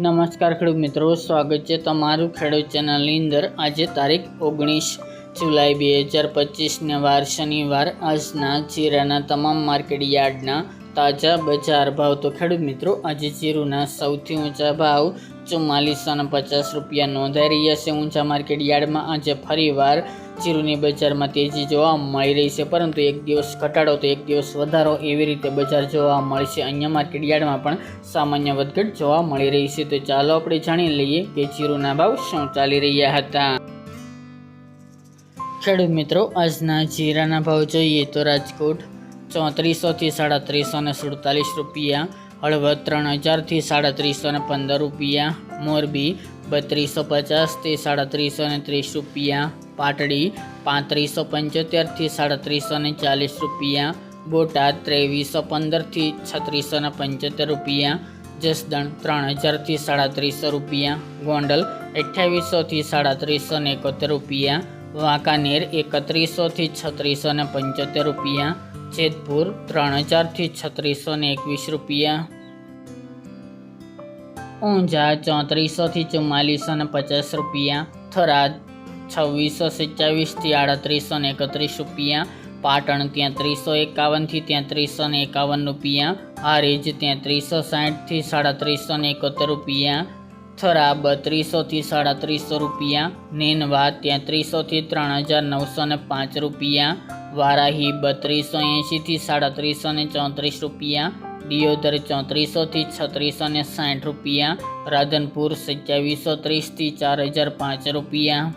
નમસ્કાર ખેડૂત મિત્રો, સ્વાગત છે તમારું ખેડૂત ચેનલની અંદર. આજે તારીખ ઓગણીસ જુલાઈ બે હજાર પચીસને વાર શનિવાર. આજના જીરાના તમામ માર્કેટ યાર્ડના તાજા બજાર ભાવ તો ખેડૂત મિત્રો, આજે જીરુના સૌથી ઊંચા ભાવ ચુમ્માલીસો ને પચાસ રૂપિયા નોંધાઈ રહ્યા છે. ઊંચા માર્કેટ યાર્ડમાં આજે ફરીવાર જીરુની બજારમાં તેજી જોવા મળી રહી છે. પરંતુ એક દિવસ ઘટાડો તો એક દિવસ વધારો એવી રીતે બજાર જોવા મળશે અહીંયા માર્કેટ યાર્ડમાં પણ સામાન્ય વધઘટ જોવા મળી રહી છે. તો ચાલો આપણે જાણી લઈએ કે જીરુના ભાવ શું ચાલી રહ્યા હતા. ખેડૂત મિત્રો, આજના જીરાના ભાવ જોઈએ તો રાજકોટ ચોત્રીસોથી સાડત્રીસો ને સુડતાલીસ રૂપિયા, હળવદ ત્રણ હજારથી સાડત્રીસો ને પંદર રૂપિયા, મોરબી બત્રીસો પચાસથી સાડત્રીસો ને ત્રીસ રૂપિયા, પાટડી પાંત્રીસો પંચોતેરથી સાડત્રીસો ને ચાલીસ રૂપિયા, બોટાદ ત્રેવીસો પંદરથી છત્રીસો ને પંચોતેર રૂપિયા, જસદણ ત્રણ હજારથી સાડત્રીસો રૂપિયા, ગોંડલ અઠ્યાવીસોથી સાડત્રીસો ને એકોતેર રૂપિયા, વાંકાનેર એકત્રીસોથી છત્રીસો ને પંચોતેર રૂપિયા જેતપુર ત્રણ હજારથી છત્રીસો ને એકવીસ રૂપિયા. ઊંઝા ચોત્રીસોથી ચુમ્માલીસો ને પચાસ રૂપિયા. થરાદ છવ્વીસો સિત્યાવીસથી આડત્રીસો ને એકત્રીસ રૂપિયા. પાટણ ત્યાં ત્રીસો એકાવનથી ત્યાં ત્રીસો ને એકાવન રૂપિયા. હારીજ ત્યાં ત્રીસો સાઠથી સાડત્રીસો ને એકોતેર રૂપિયા. થરા બત્રીસોથી સાડત્રીસો રૂપિયા. નેનવા ત્યાં ત્રીસોથી ત્રણ હજાર નવસો ને પાંચ રૂપિયા. વારાહી બત્રીસો એંશીથી સાડત્રીસો ને ચોત્રીસ રૂપિયા દિયોદર ચોત્રીસોથી છત્રીસો ને સાઠ રૂપિયા રાધનપુર સત્યાવીસો ત્રીસથી ચાર હજાર પાંચ રૂપિયા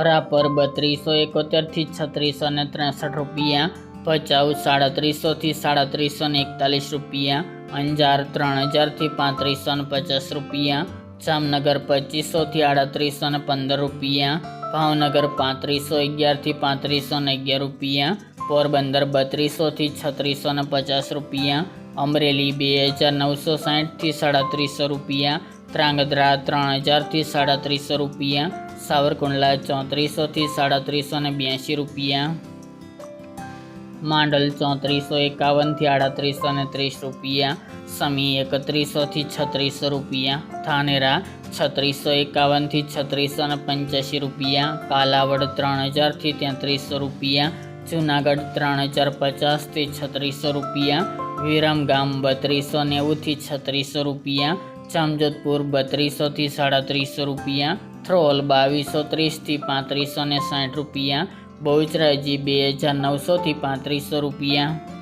રાપર બત્રીસો એકોતેરથી છત્રીસો ને ત્રેસઠ રૂપિયા ભચાઉ સાડત્રીસોથી સાડત્રીસો ને એકતાલીસ રૂપિયા અંજાર ત્રણ હજારથી પાંત્રીસો ને પચાસ રૂપિયા જામનગર પચીસોથી આડત્રીસો ને પંદર રૂપિયા ભાવનગર પાંત્રીસો અગિયારથી પાંત્રીસો ને અગિયાર રૂપિયા, પોરબંદર બત્રીસોથી છત્રીસો ને પચાસ રૂપિયા, અમરેલી બે હજાર નવસો સાઠથી સાડત્રીસો રૂપિયા, ત્રાંગધ્રા ત્રણ હજારથી સાડત્રીસો રૂપિયા, સાવરકુંડલા ચોત્રીસોથી સાડત્રીસો ને બ્યાસી રૂપિયા, માંડલ ચોત્રીસો એકાવનથી આડત્રીસો ને ત્રીસ રૂપિયા, સમી એકત્રીસોથી છત્રીસો રૂપિયા, ધાનેરા છત્રીસો એકાવનથી છત્રીસો ને પંચ્યાસી રૂપિયા, કાલાવડ ત્રણ હજારથી તેત્રીસો રૂપિયા, જુનાગઢ ત્રણ હજાર પચાસથી છત્રીસો રૂપિયા વિરમગામ બત્રીસો નેવુંથી છત્રીસો રૂપિયા, જામજોધપુર બત્રીસોથી સાડત્રીસો રૂપિયા થ્રોલ બાવીસો ત્રીસથી પાંત્રીસો ને સાઠ રૂપિયા, બહુચરાજી બે હજાર નવસોથી પાંત્રીસો રૂપિયા.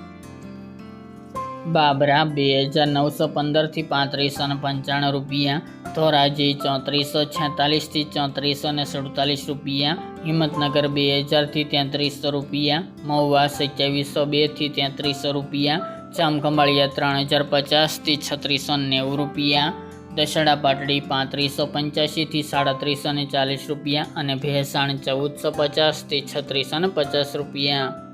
બાબરા બે હજાર નવસો પંદરથી પાંત્રીસો ને પંચાણું રૂપિયા. ધોરાજી ચોત્રીસો છેતાલીસથી ચોત્રીસો ને સુડતાલીસ રૂપિયા. હિંમતનગર બે હજારથી તેત્રીસો રૂપિયા. મહુવા સત્યાવીસો બેથી તેત્રીસો રૂપિયા. જામખંભાળિયા ત્રણ હજાર પચાસથી છત્રીસો નેવું રૂપિયા. દશડા પાટડી પાંત્રીસો પંચ્યાસીથી સાડત્રીસો ચાલીસ રૂપિયા અને ભેસાણ ચૌદસો પચાસથી છત્રીસો પચાસ રૂપિયા.